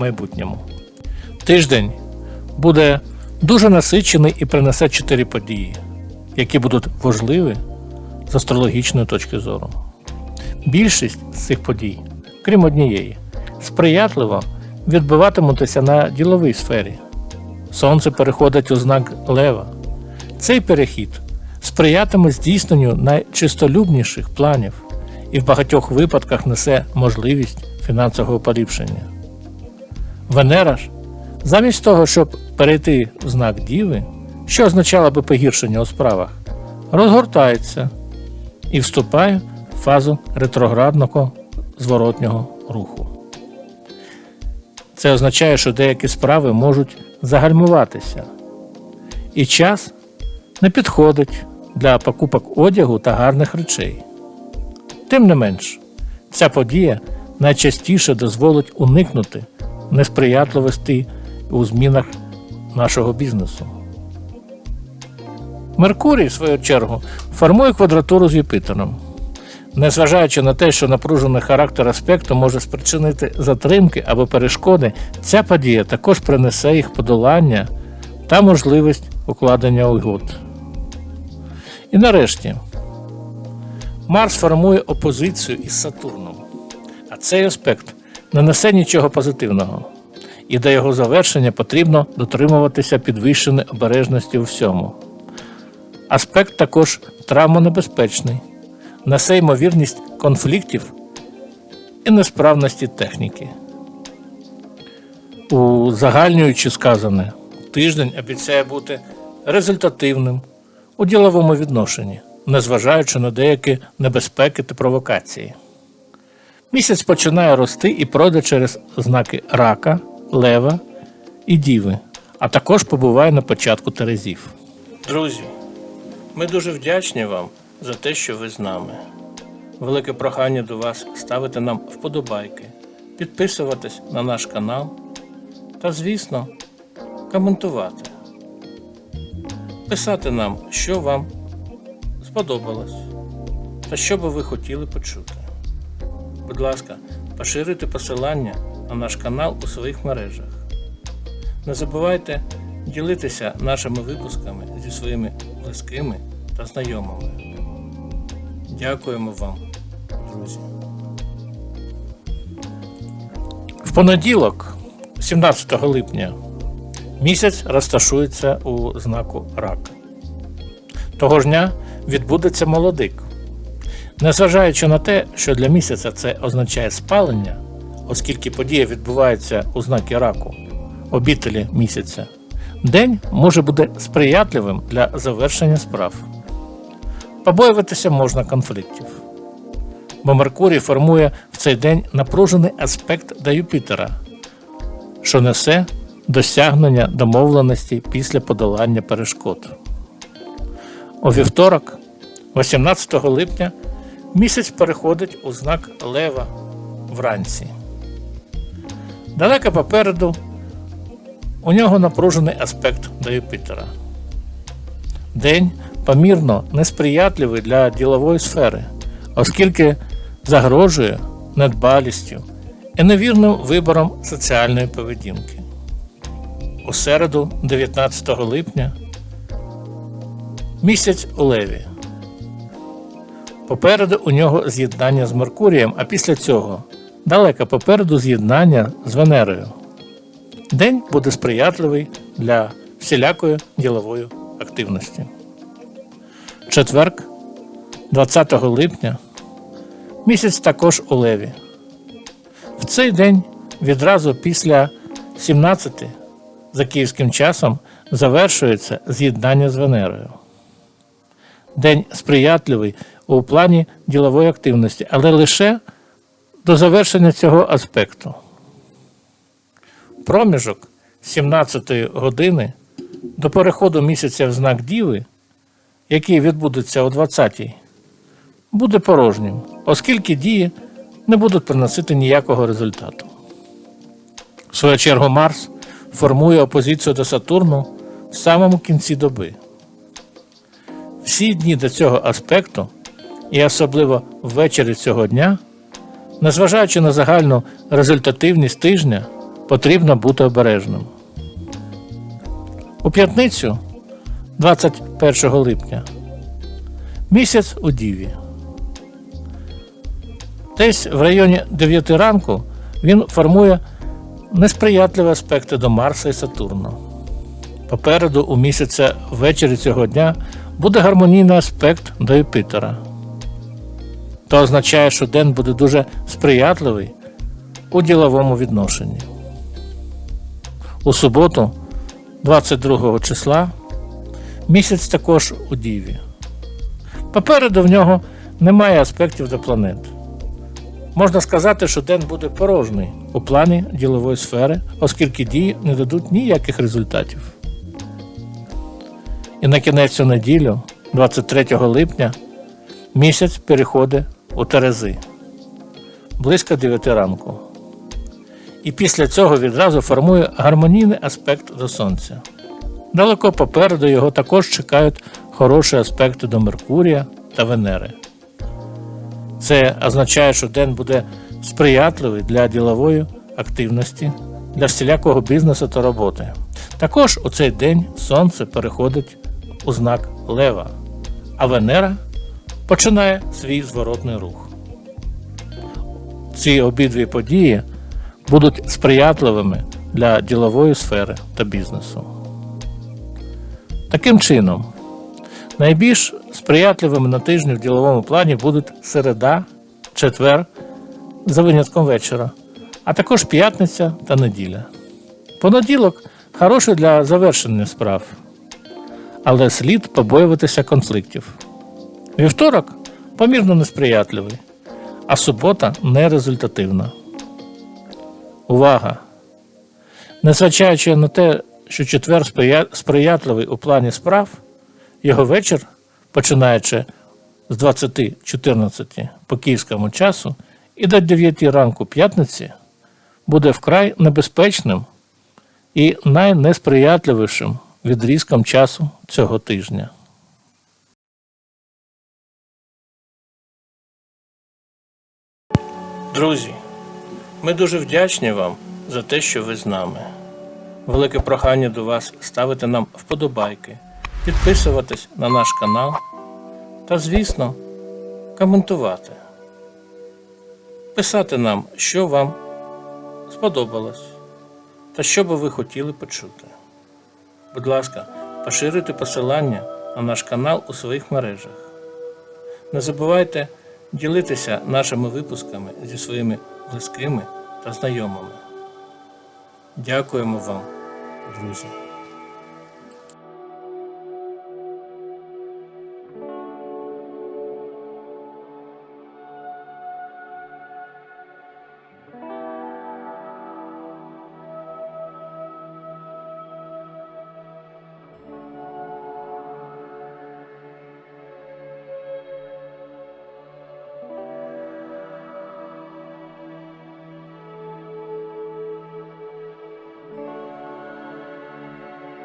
майбутньому. Тиждень буде дуже насичений і принесе чотири події, які будуть важливі з астрологічної точки зору. Більшість з цих подій, крім однієї, сприятливо відбиватимуться на діловій сфері. Сонце переходить у знак Лева. Цей перехід сприятиме здійсненню найчистолюбніших планів і в багатьох випадках несе можливість фінансового поліпшення. Венера ж, замість того, щоб перейти в знак Діви, що означало би погіршення у справах, розгортається і вступає в фазу ретроградного зворотнього руху. Це означає, що деякі справи можуть загальмуватися, і час не підходить для покупок одягу та гарних речей. Тим не менш, ця подія найчастіше дозволить уникнути несприятливості у змінах нашого бізнесу. Меркурій, в свою чергу, формує квадратуру з Юпітером. Незважаючи на те, що напружений характер аспекту може спричинити затримки або перешкоди, ця подія також принесе їх подолання та можливість укладення угод. І нарешті Марс формує опозицію із Сатурном, а цей аспект не несе нічого позитивного, і до його завершення потрібно дотримуватися підвищеної обережності у всьому. Аспект також травмонебезпечний, несе ймовірність конфліктів і несправності техніки. Узагальнюючи сказане, тиждень обіцяє бути результативним у діловому відношенні, незважаючи на деякі небезпеки та провокації. Місяць починає рости і пройде через знаки рака, лева і діви, а також побуває на початку терезів. Друзі, ми дуже вдячні вам за те, що ви з нами. Велике прохання до вас ставити нам вподобайки, підписуватись на наш канал та, звісно, коментувати. Писати нам, що вам сподобалось та що би ви хотіли почути. Будь ласка, поширюйте посилання на наш канал у своїх мережах. Не забувайте ділитися нашими випусками зі своїми близькими та знайомими. Дякуємо вам, друзі. В понеділок, 17 липня, місяць розташується у знаку Рак. Того ж дня відбудеться молодик. Незважаючи на те, що для місяця це означає спалення, оскільки подія відбувається у знакі раку, обітелі місяця, день може бути сприятливим для завершення справ. Побоюватися можна конфліктів, бо Меркурій формує в цей день напружений аспект до Юпітера, що несе досягнення домовленості після подолання перешкод. У вівторок, 18 липня, місяць переходить у знак Лева вранці. Далеко попереду у нього напружений аспект до Юпітера. День помірно несприятливий для ділової сфери, оскільки загрожує недбалістю і невірним вибором соціальної поведінки. У середу, 19 липня, місяць у Леві. Попереду у нього з'єднання з Меркурієм, а після цього далеко попереду з'єднання з Венерою. День буде сприятливий для всілякої ділової активності. Четверг, 20 липня, місяць також у Леві. В цей день відразу після 17 за київським часом завершується з'єднання з Венерою. День сприятливий у плані ділової активності, але лише до завершення цього аспекту. проміжок з 17 години до переходу місяця в знак Діви, який відбудеться о 20-й, буде порожнім, оскільки дії не будуть приносити ніякого результату. В свою чергу Марс формує опозицію до Сатурну в самому кінці доби. Всі дні до цього аспекту, і особливо ввечері цього дня, незважаючи на загальну результативність тижня, потрібно бути обережним. У п'ятницю, 21 липня, місяць у Діві. Десь в районі 9 ранку він формує несприятливі аспекти до Марса і Сатурну. Попереду у місяця ввечері цього дня буде гармонійний аспект до Юпітера. То означає, що день буде дуже сприятливий у діловому відношенні. У суботу, 22 числа, місяць також у Діві. Попереду в нього немає аспектів до планет. Можна сказати, що день буде порожній у плані ділової сфери, оскільки дії не дадуть ніяких результатів. І на кінець у неділю, 23 липня, місяць переходить у Терези близько 9 ранку. І після цього відразу формує гармонійний аспект до Сонця. Далеко попереду його також чекають хороші аспекти до Меркурія та Венери. Це означає, що день буде сприятливий для ділової активності, для всілякого бізнесу та роботи. Також у цей день Сонце переходить у знак Лева, а Венера починає свій зворотний рух. Ці обидві події будуть сприятливими для ділової сфери та бізнесу. Таким чином, найбільш сприятливими на тижні в діловому плані будуть середа, четвер, за винятком вечора, а також п'ятниця та неділя. Понеділок хороший для завершення справ, але слід побоюватися конфліктів. Вівторок помірно несприятливий, а субота нерезультативна. Увага! Незважаючи на те, що четвер сприятливий у плані справ, його вечір, починаючи з 20.14 по київському часу і до 9 ранку п'ятниці, буде вкрай небезпечним і найнесприятливішим відрізком часу цього тижня. Друзі, ми дуже вдячні вам за те, що ви з нами. Велике прохання до вас ставити нам вподобайки, підписуватись на наш канал та, звісно, коментувати. Писати нам, що вам сподобалось та що би ви хотіли почути. Будь ласка, поширюйте посилання на наш канал у своїх мережах. Не забувайте ділитися нашими випусками зі своїми близькими та знайомими. Дякуємо вам, друзі.